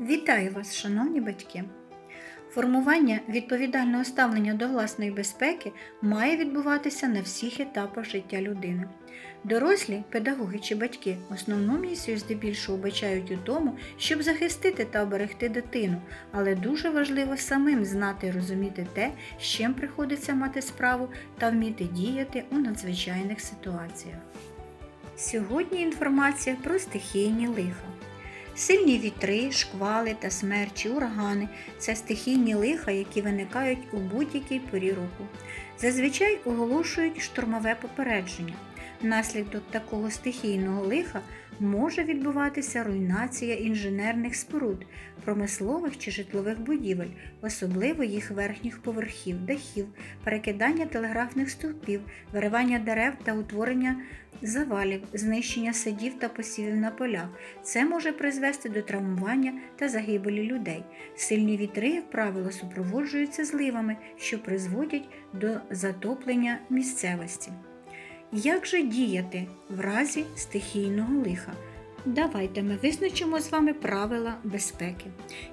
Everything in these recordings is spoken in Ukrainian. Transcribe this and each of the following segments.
Вітаю вас, шановні батьки! Формування відповідального ставлення до власної безпеки має відбуватися на всіх етапах життя людини. Дорослі, педагоги чи батьки основну місію здебільшого вбачають у тому, щоб захистити та оберегти дитину, але дуже важливо самим знати і розуміти те, з чим приходиться мати справу та вміти діяти у надзвичайних ситуаціях. Сьогодні інформація про стихійні лиха. Сильні вітри, шквали та смерчі, урагани це стихійні лиха, які виникають у будь-якій порі року. Зазвичай оголошують штурмове попередження. Внаслідок такого стихійного лиха може відбуватися руйнація інженерних споруд, промислових чи житлових будівель, особливо їх верхніх поверхів, дахів, перекидання телеграфних стовпів, виривання дерев та утворення завалів, знищення садів та посівів на полях. Це може призвести до травмування та загибелі людей. Сильні вітри, як правило, супроводжуються зливами, що призводять до затоплення місцевості. Як же діяти в разі стихійного лиха? Давайте ми визначимо з вами правила безпеки.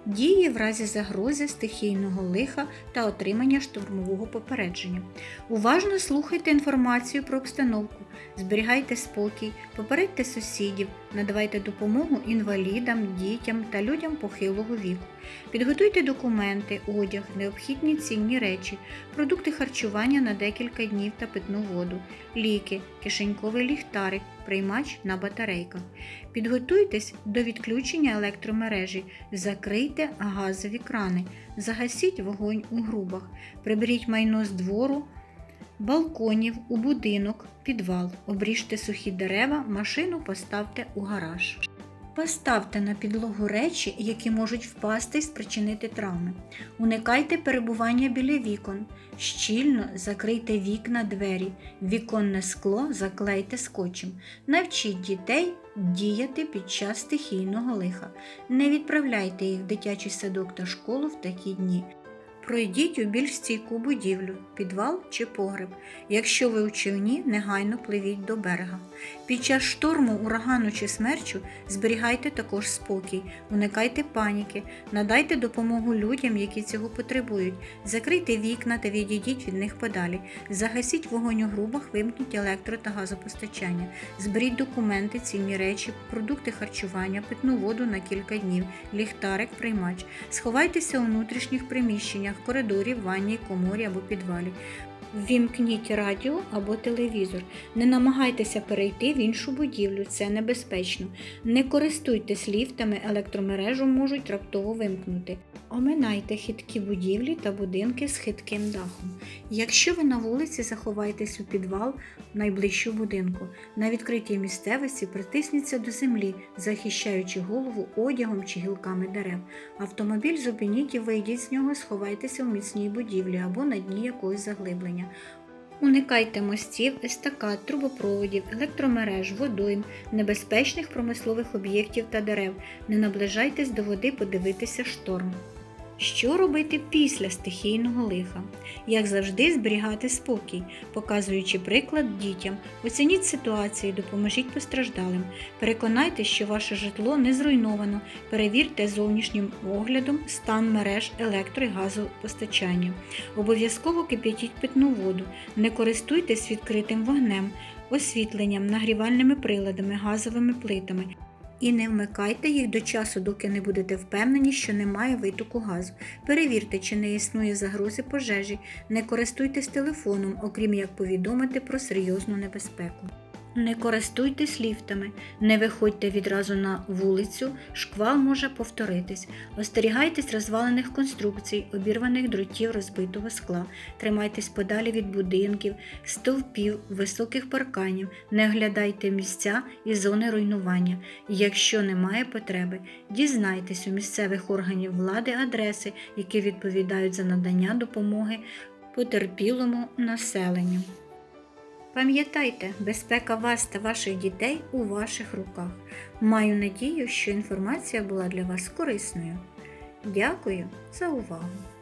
Дії в разі загрози стихійного лиха та отримання штурмового попередження. Уважно слухайте інформацію про обстановку, зберігайте спокій, попередьте сусідів, надавайте допомогу інвалідам, дітям та людям похилого віку. Підготуйте документи, одяг, необхідні цінні речі, продукти харчування на декілька днів та питну воду, ліки, кишеньковий ліхтарик, приймач на батарейках. Підготуйтесь до відключення електромережі, закрийте газові крани, загасіть вогонь у грубах, приберіть майно з двору, балконів, у будинок, підвал, обріжте сухі дерева, машину поставте у гараж. Поставте на підлогу речі, які можуть впасти і спричинити травми. Уникайте перебування біля вікон. Щільно закрийте вікна двері, віконне скло заклейте скотчем. Навчіть дітей діяти під час стихійного лиха. Не відправляйте їх в дитячий садок та школу в такі дні. Пройдіть у більш стійку будівлю, підвал чи погреб. Якщо ви у човні, негайно пливіть до берега. Під час шторму, урагану чи смерчу зберігайте також спокій, уникайте паніки, надайте допомогу людям, які цього потребують, закрийте вікна та відійдіть від них подалі, загасіть вогонь у грубах, вимкніть електро та газопостачання, зберіть документи, цінні речі, продукти харчування, питну воду на кілька днів, ліхтарик, приймач. Сховайтеся у внутрішніх приміщеннях, коридорі, ванній, коморі або підвалі. Ввімкніть радіо або телевізор. Не намагайтеся перейти в іншу будівлю, це небезпечно. Не користуйтесь ліфтами, електромережу можуть раптово вимкнути. Оминайте хиткі будівлі та будинки з хитким дахом. Якщо ви на вулиці, заховайтесь у підвал найближчу будинку. На відкритій місцевості притисніться до землі, захищаючи голову одягом чи гілками дерев. Автомобіль зупиніть і вийдіть з нього, сховайтеся в міцній будівлі або на дні якогось заглиблення. Уникайте мостів, естакад, трубопроводів, електромереж, водойм, небезпечних промислових об'єктів та дерев. Не наближайтесь до води подивитися шторм. Що робити після стихійного лиха? Як завжди, зберігати спокій, показуючи приклад дітям, оцініть ситуацію, допоможіть постраждалим, переконайтеся, що ваше житло не зруйновано, перевірте зовнішнім оглядом стан мереж електро і газопостачання. Обов'язково кип'ятіть питну воду, не користуйтесь відкритим вогнем, освітленням, нагрівальними приладами, газовими плитами. І не вмикайте їх до часу, доки не будете впевнені, що немає витоку газу. Перевірте, чи не існує загрози пожежі. Не користуйтесь телефоном, окрім як повідомити про серйозну небезпеку. Не користуйтесь ліфтами, не виходьте відразу на вулицю, шквал може повторитись. Остерігайтесь розвалених конструкцій, обірваних дротів розбитого скла, тримайтесь подалі від будинків, стовпів, високих парканів, не оглядайте місця і зони руйнування. Якщо немає потреби, дізнайтесь у місцевих органів влади адреси, які відповідають за надання допомоги потерпілому населенню. Пам'ятайте, безпека вас та ваших дітей у ваших руках. Маю надію, що інформація була для вас корисною. Дякую за увагу!